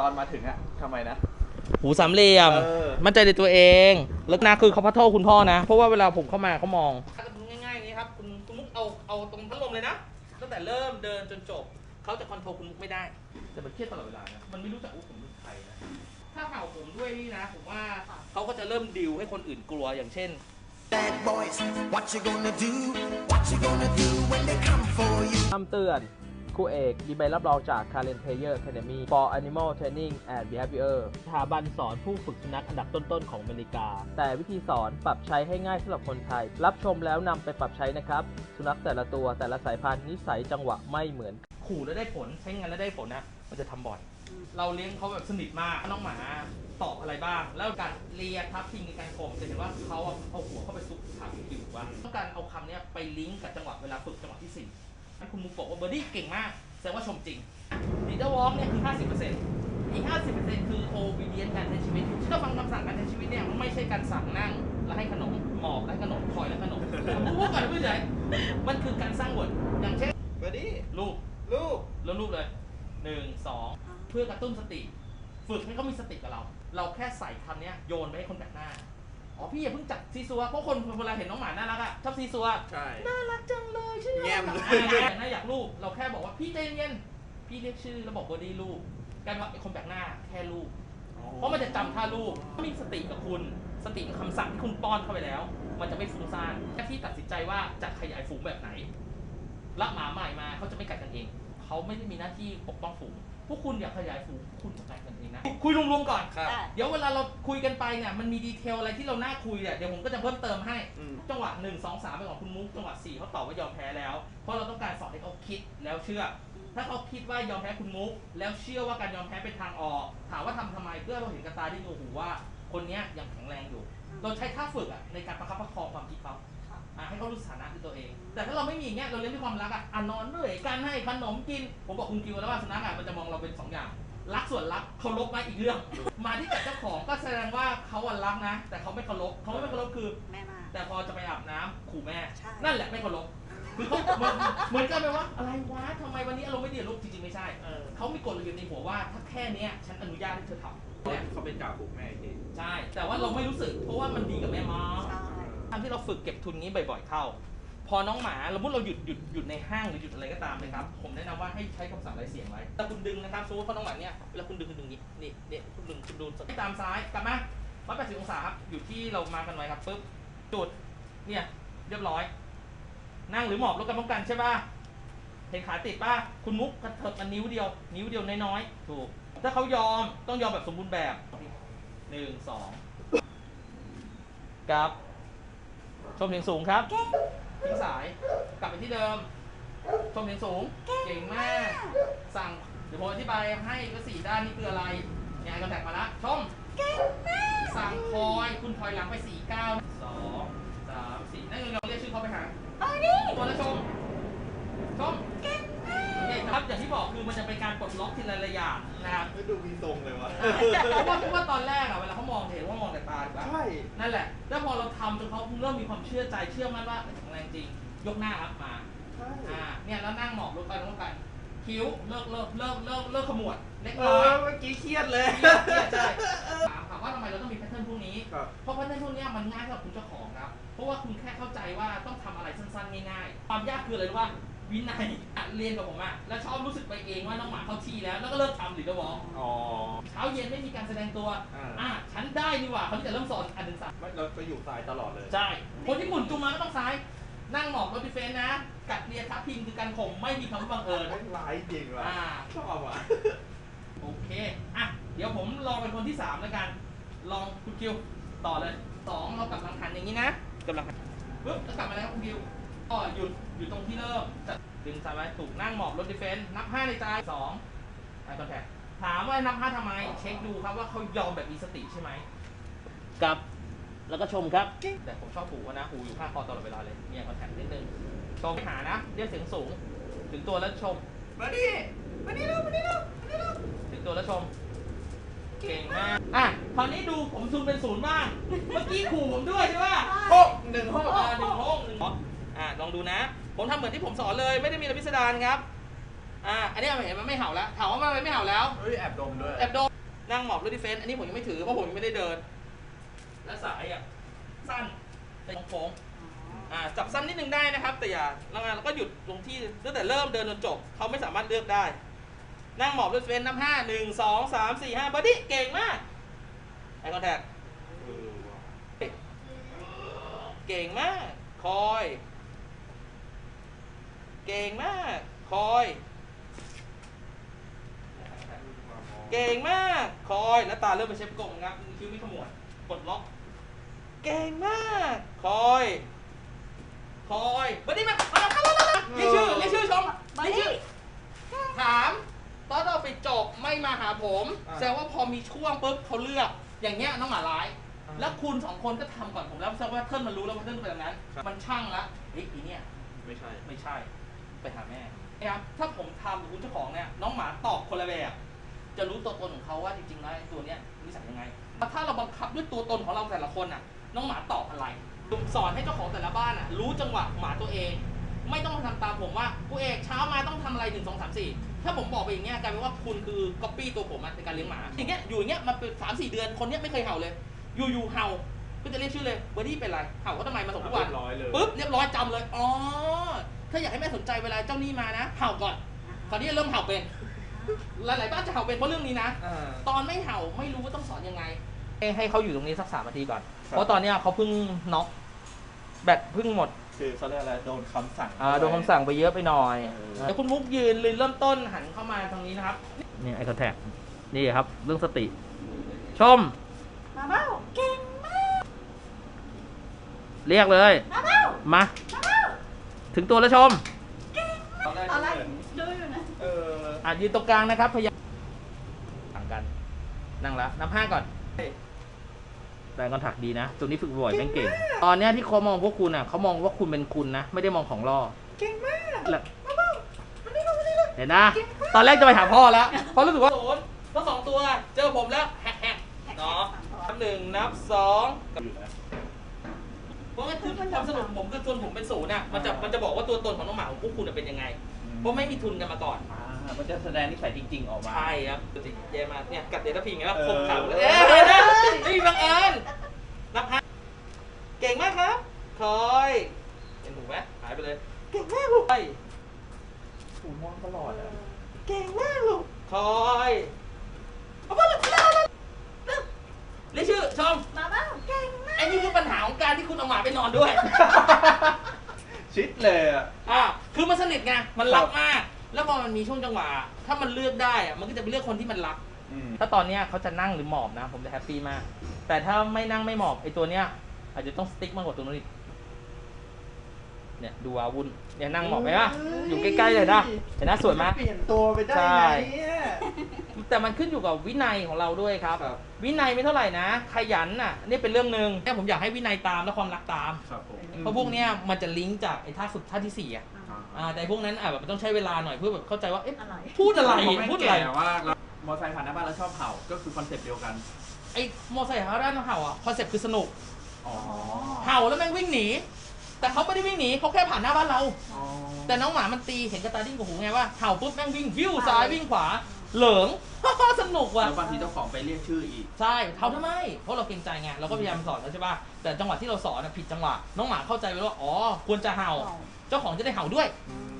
ตอนมาถึงอะทำไมนะ หูสามเหลี่ยม เออ มั่นใจในตัวเองแล้วนะคือเขาพัดโทษคุณพ่อนะ เพราะว่าเวลาผมเข้ามาเขามอง ง่ายๆนี้ครับ คุณคุณมุกเอาเอาตรงพัดลมเลยนะ ตั้งแต่เริ่มเดินจนจบ เขาจะคอนโทรลคุณมุกไม่ได้ แต่มันเครียดตลอดเวลานะ มันไม่รู้จักว่าผมเป็นใครนะ ถ้าเห่าผมด้วยนี่นะ ผมว่าเขาก็จะเริ่มดิวให้คนอื่นกลัวอย่างเช่น Bad boys, what you gonna do? What you gonna do when they come for you? คำเตือน ครูเอก มีใบรับรองจาก Karen Player Academy for Animal Training and Behavior สถาบันสอนผู้ฝึกสุนัขอันดับต้นๆของอเมริกา แต่วิธีสอนปรับใช้ให้ง่ายสำหรับคนไทย รับชมแล้วนำไปปรับใช้นะครับ สุนัขแต่ละตัวแต่ละสายพันธุ์นิสัยจังหวะไม่เหมือน ขู่แล้วได้ผลใช้งานแล้วได้ผลนะมันจะทำบ่อย เราเลี้ยงเขาแบบสนิทมากน้องหมาตอบอะไรบ้าง แล้วการเลียทับทิงในการข่มจะเห็นว่าเขาอะเอาหัวเข้าไปซุกขาผิวว่าต้องการเอาคำเนี้ยไปลิงก์กับจังหวะเวลาฝึกจังหวะที่สี่ให้ คุณมุกบอกว่าเบอร์ดี้เก่งมากแสดงว่าชมจริงลีดเดอร์วอล์กเนี่ยคือ 50%อีก 50%คือโอบีเดียนการใช้ชีวิตที่เราฟังคำสั่งการใช้ชีวิตเนี่ยไม่ใช่การสั่งนั่ง แล้วให้ขนมหมอบแล้วให้ขนมคอยแล้วขนมพูดก่อนเพื่อนใหญ่มันคือการสร้างบทอย่างเช่นบอดี้รูปลูกแล้วรูปเลยหนึ่งสองเพื่อกระตุ้นสติ ฝึกให้เขามีสติกับเรา เราแค่ใส่คำเนี้ยโยนไปให้คนแปลกหน้าอ๋อพี่อย่าเพิ่งจับซีซัวเพราะคนเวลาเห็นน้องหมาน่ารักอะชอบซีซัวใช่น่ารักจังเล ยชื่อแง่มอะไรอะน่าอยากรูปเราแค่บอกว่าพี่ใจเย็นพี่เรียกชื่อแล้วบอกบอดี้รูปกลายเป็นว่าไอ้คนแปลกหน้าแค่รูป เพราะมันจะจำท่ารูปมีสติกับคุณ สติกับคำสั่งที่คุณป้อนเข้าไปแล้ว มันจะไม่ฟุ้งซ่านหน้าที่ตัดสินใจว่าจะขยายฝูงแบบไหนรับหมาใหม่มาเขาจะไม่กัดกันเอง เขาไม่ได้มีหน้าที่ปกป้องฝูง พวกคุณอยากขยายฝูงคุณจะกัดกันเองนะ คุยรวมๆก่อน ครับเดี๋ยวเวลาเราคุยกันไปเนี่ยมันมีดีเทลอะไรที่เราน่าคุยเนี่ยเดี๋ยวผมก็จะเพิ่มเติมให้ อืม จังหวะ1 2 3เป็นของคุณมุกจังหวะ4เขาตอบว่ายอมแพ้แล้ว เพราะเราต้องการสอนให้เขาคิดแล้วเชื่อ ถ้าเขาคิดว่ายอมแพ้คุณมุก แล้วเชื่อว่าการยอมแพ้เป็นทางออก ถามว่าทำทำไมเพื่อเราเห็นกระตาที่ดูหูว่า คนเนี้ยยังแข็งแรงอยู่ เราใช้ท่าฝึกอะในการประคับประคองความคิดเขา อะให้เขารู้สถานะคือตัวเอง แต่ถ้าเราไม่มีอย่างเงี้ยเราเลี้ยงด้วยความรักอะอะนอนด้วยการให้ขนมกิน ผมบอกคุณกิวแล้วว่าสุนัขอะมันจะมองเราเป็นสองอย่าง รักส่วนรักเคารพมาอีกเรื่อง มาที่กับเจ้าของก็แสดงว่าเขาอะรักนะ แต่เขาไม่เคารพเขาไม่เคารพคือ แม่มา แต่พอจะไปอาบน้ำขู่แม่ ใช่ นั่นแหละไม่เคารพคือเขาเหมือนเหมือนกันไปว่าอะไรวะทำไมวันนี้อารมณ์ไม่ดีกับลูกจริงๆไม่ใช่เออเขามีกฎระเบียบในหัวว่าถ้าแค่เนี้ยฉันอนุญาตให้เธอทำเนี่ยเขาเป็นจ่าฝูงแม่อีกที ใช่ แต่ว่าเราไม่รู้สึกเพราะว่ามันดีกับแม่มาก ใช่ ทำที่เราฝึกเก็บทุนนี้บ่อยๆเข้า พอน้องหมาสมมติเราหยุดหยุดหยุดในห้างหรือหยุดอะไรก็ตามนะครับ ผมแนะนำว่าให้ใช้คำสั่งไร้เสียงไว้แต่คุณดึงนะครับสมมติพอน้องหมาเนี่ยเวลาคุณดึงคุณดึงนี้นี่นี่คุณดึงคุณดูตามซ้ายกลับมา180องศาครับอยู่ที่เรามากันไว้ครับปุ๊บจุดเนี่ยเรียบร้อย นั่งหรือหมอบลดการป้องกันใช่ป่ะเห็นขาติดป่ะคุณมุกกระเถิบมันนิ้วเดียว นิ้วเดียวน้อยๆถูก ถ้าเขายอมต้องยอมแบบสมบูรณ์แบบหนึ่งสองกับ ชมเสียงสูงครับทิ้งสายกลับไปที่เดิม ชมเสียงสูง เก่งมาก สั่งเดี๋ยวผมอธิบายให้ว่าสี่ด้านนี่คืออะไรเนี่ยไอคอนแทคมาละชมสั่งคอยคุณถอยหลังไปสี่เก้าสองสามสี่นั่นคือเราเรียกชื่อเขาไปหาเอ้ยนี่ตัวละชมชมเนี่ยครับอย่างที่บอกคือมันจะเป็นการปลดล็อกทีละระอย่าง นะครับไม่ดูมีทรงเลยวะ เพราะว่าเพราะว่าตอนแรกอะเวลาเขามองจะเห็นว่ามองแต่ตาถูกปะใช่ นั่นแหละ แล้วพอเราทำจนเขาเริ่มมีความเชื่อใจเชื่อมั่นว่าแข็งแรงจริง ยกหน้าครับมา ใช่ อ่า เนี่ยแล้วนั่งหมอบลงไปลงไปคิ้วเลิกเลิกเลิกเลิกเลิกขมวดเล็กเอน้อยอเมื่อกี้เครียดเลยเครียดเครียดใช่ถามถามว่าทำไมเราต้องมีแพทเทิร์นพวกนี้ ครับ เพราะแพทเทิร์นพวกเนี้ยมันง่ายสำหรับคุณเจ้าของครับ เพราะว่าคุณแค่เข้าใจว่าต้องทำอะไรสั้นๆง่ายๆ ความยากคืออะไรรู้ป่ะ วินัยอะเรียนกับผมอะแล้วชอบรู้สึกไปเองว่าน้องหมาเข้าที่แล้ว แล้วก็เลิกทำหรือเดวอลอ๋อ เช้าเย็นไม่มีการแสดงตัว อ่า อะฉันได้นี่หว่าเขาที่จะเริ่มสอนอันหนึ่งสามไม่เราจะอยู่ซ้ายตลอดเลย ใช่ คนญี่ปุ่นจูงมาก็ต้องซ้าย นั่งหมอบรถดิเฟนส์นะ กัดเรียทับพิงคือการข่มไม่มีคำว่าบังเอิญ ไม่ร้ายจริงว่ะอ่า ชอบอะ โอเค อะ เดี๋ยวผมลองเป็นคนที่สามแล้วกัน ลองคุณคิว ต่อเลยสองเรากลับหลังหันอย่างนี้นะกำลังหันปึ๊บแล้วกลับมาแล้วคุณคิว ก็หยุดหยุดตรงที่เริ่มจะดึงซ้ายไว้ถูกนั่งหมอบรถดิเฟนส์นับห้าในใจสองไอคอนแทคถามว่านับห้าทำไม เช็คดูครับว่าเขายอมแบบมีสติใช่ไหมกับแล้วก็ชมครับ แต่ผมชอบหูนะหูอยู่ข้างคอตลอดเวลาเลยเนี่ยคอนแทคนิดนึงชมหานะเรียกเสียงสูง ถึงตัวแล้วชมมาดิมาดิเร็วมาดิเร็วมาดิเร็วถึงตัวแล้วชม เก่งมาก อะคราวนี้ดูผมซูมเป็นศูนย์บ้าง เมื่อกี้ขู่ผมด้วยใช่ป่ะโอ้หนึ่งห้องอ่าหนึ่งห้องหนึ่งห้ องอะลองดูนะ ผมทำเหมือนที่ผมสอนเลยไม่ได้มีอะไรพิสดารครับอ่าอันนี้เห็นมันไม่เห่าแล้วถามว่ามันทำไมไม่เห่าแล้วเฮ้ยแอบดมด้วยแอบโดนนั่งหมอบรถดิเฟนซ์อันนี้ผมยังไม่ถือเพราะผมยังไม่ได้เดิน และสายอะสั้นเป็นโค้งๆอ่าจับสั้นนิดนึงได้นะครับ แต่อย่าแล้วงานเราก็หยุดตรงที่ตั้งแต่เริ่มเดินจนจบเขาไม่สามารถเลือกได้ นั่งหมอบรถดิเฟนซ์นับห้าหนึ่งสองสามสี่ห้าบอดี้เก่งมากไอคอนแทคเออว่ะเก่งมาก คอย เก่งมาก คอย เก่งมาก คอยแล้วตาเริ่มเป็นเชฟกงครับคิ้วมีขมวดกดล็อก เก่งมาก คอย คอยบัดดี้มามามามามาเรียกชื่อเรียกชื่อชมเรียกชื่อถามตอนเราไปจบไม่มาหาผม แสดงว่าพอมีช่วงปุ๊บเขาเลือก อย่างเงี้ยน้องหมาร้าย แล้วคุณสองคนก็ทำก่อนผมแล้วแสดงว่าเทิร์นมันรู้แล้วว่าเทิร์นเป็นแบบนั้น มันช่างละเฮ้ยอีเนี่ยไม่ใช่ ไม่ใช่ ไปหาแม่นะครับถ้าผมทำกับคุณเจ้าของเนี่ยน้องหมาตอบคนละแบบจะรู้ตัวตนของเขาว่าจริงๆแล้วไอ้ตัวเนี้ยนิสัยยังไงถ้าเราบังคับด้วยตัวตนของเราแต่ละคนอะ น้องหมาตอบอะไรผมสอนให้เจ้าของแต่ละบ้านอะ รู้จังหวะหมาตัวเอง ไม่ต้องมาทำตามผมว่าผู้เอกเช้ามาต้องทำอะไรหนึ่งสองสามสี่ถ้าผมบอกไปอย่างเงี้ยกลายเป็นว่าคุณคือก๊อปปี้ตัวผมในการเลี้ยงหมาอย่างเงี้ยอยู่อย่างเงี้ยมาเป็นสามสี่เดือนคนเนี้ยไม่เคยเห่าเลย อยู่อยู่เห่า ก็จะเรียกชื่อเลยเบอร์ดี้เป็นไรเห่าก็ทำไมมาส่งทุกวันเรียบร้อยเลยปุ๊บเรียบร้อยจำเลยอ๋อถ้าอยากให้แม่สนใจเวลาเจ้าหนี้มานะเห่าก่อนคราวนี้เริ่มเห่าเป็นหลายๆบ้านจะเห่าเป็นเพราะเรื่องนี้นะอ่าตอนไม่เห่าไม่รู้ว่าต้องสอนยังไง ให้เขาอยู่ตรงนี้สักสามนาทีก่อนครับเพราะตอนเนี้ยเขาเพิ่งน็อกแบตเพิ่งหมดคือเขาเรียกอะไรโดนคำสั่งอ่าโดนคำสั่งไปเยอะไปหน่อยเออเดี๋ยวคุณมุกยืนเลยเริ่มต้นหันเข้ามาตรงนี้นะครับนี่ไอคอนแทคนี่ครับ เรื่องสติ ชม มาเบ้าเก่งมาก เรียกเลยมาเบ้ามามาเบ้าถึงตัวแล้วชมตอนแรกอะไรเหมือนดูอยู่นะเอออะยืนตรงกลางนะครับพยายามต่างกัน นั่งละนับห้าก่อนแรงคอนถักดีนะตัวนี้ฝึกบ่อยแม่งเก่ง ตอนเนี้ยที่เขามองพวกคุณอะเขามองว่าคุณเป็นคุณนะ ไม่ได้มองของล่อ เก่งมากแล้วมาเบ้ามานี่มานี่เลยเห็นนะ ตอนแรกจะไปหาพ่อแล้วเพราะรู้สึกว่าโดนทั้งสองตัว เจอผมแล้วแฮกแฮกเนาะนับหนึ่งนับสองอยู่แล้ว เพราะว่าคือความสนุกของผมคือส่วนผมเป็นศูนย์อะมันจะมันจะบอกว่าตัวตนของน้องหมาของพวกคุณอะเป็นยังไง เพราะไม่มีทุนกันมาก่อน อ่ามันจะแสดงนิสัยจริง ๆ ออกมา ใช่ครับปกติเจมาเนี่ยกัดเดลพิงไงว่าเออคมเข่าเลยเอ๊ะเห็นไหมไม่มีบังเอิญนับฮะเก่งมากครับ คอยเห็นหนูไหมหายไปเลย เก่งมากลูกคอยถูม่วงตลอดอะเก่งมากลูกคอยเอาไปเลยเร็วเร็วเร็วเรียกชื่อชม มา เอาหมาไปนอนด้วย ชิดเลยอะ อ่าคือมันสนิทไง มันรักครับมาก แล้วพอมันมีช่วงจังหวะ ถ้ามันเลือกได้อะมันก็จะไปเลือกคนที่มันรัก อืมถ้าตอนเนี้ยเขาจะนั่งหรือหมอบนะ ผมจะแฮปปี้มาก แต่ถ้าไม่นั่งไม่หมอบไอ้ตัวเนี้ย อาจจะต้องสติ๊กมากกว่าตัวนู้นอีกเนี่ยดูอาวุธเนี่ยนั่งหมอบไหมวะอยู่ใกล้ๆเลยนะเห็นนะสวยไหม เปลี่ยนตัวไปได้ใช่ไงเนี่ย แต่มันขึ้นอยู่กับวินัยของเราด้วยครับ ครับ วินัยไม่เท่าไหร่นะ ขยันน่ะนี่เป็นเรื่องหนึ่งแต่ผมอยากให้วินัยตามและความรักตาม ครับผมเพราะพวกเนี้ยมันจะลิงก์จากไอ้ท่าสุดท่าที่สี่อะอ่าอ่าแต่พวกนั้นอะแบบมันต้องใช้เวลาหน่อยเพื่อแบบเข้าใจว่าเอ๊ะอร่อยพูดอะไรผมไม่พูดอะไรแก่ว่าเรามอไซค์ผ่านหน้าบ้านแล้วชอบเห่าก็คือคอนเซ็ปต์เดียวกัน ไอ้มอไซค์ฮาร่าเห่าอะคอนเซ็ปต์คือสนุกอ๋อ เห่าแล้วแม่งวิ่งหนี แต่เขาไม่ได้วิ่งหนีเขาแค่ผ่านหน้าบ้านเรา อ๋อแต่น้องหมามันตีเห็นกระตาดิ้งกับหูไงว่าเห่าปุ๊บแม่งวิ่งวิวซ้ายวิ่งขวา เหลิง สนุกว่ะ แล้วบางทีเจ้าของไปเรียกชื่ออีก ใช่เห่าทำไม เพราะเราเกรงใจไงเราก็พยายามสอนแล้วใช่ป่ะ แต่จังหวะที่เราสอนอะผิดจังหวะ น้องหมาเข้าใจไปว่า อ๋อ ควรจะเห่า เจ้าของจะได้เห่าด้วย อืม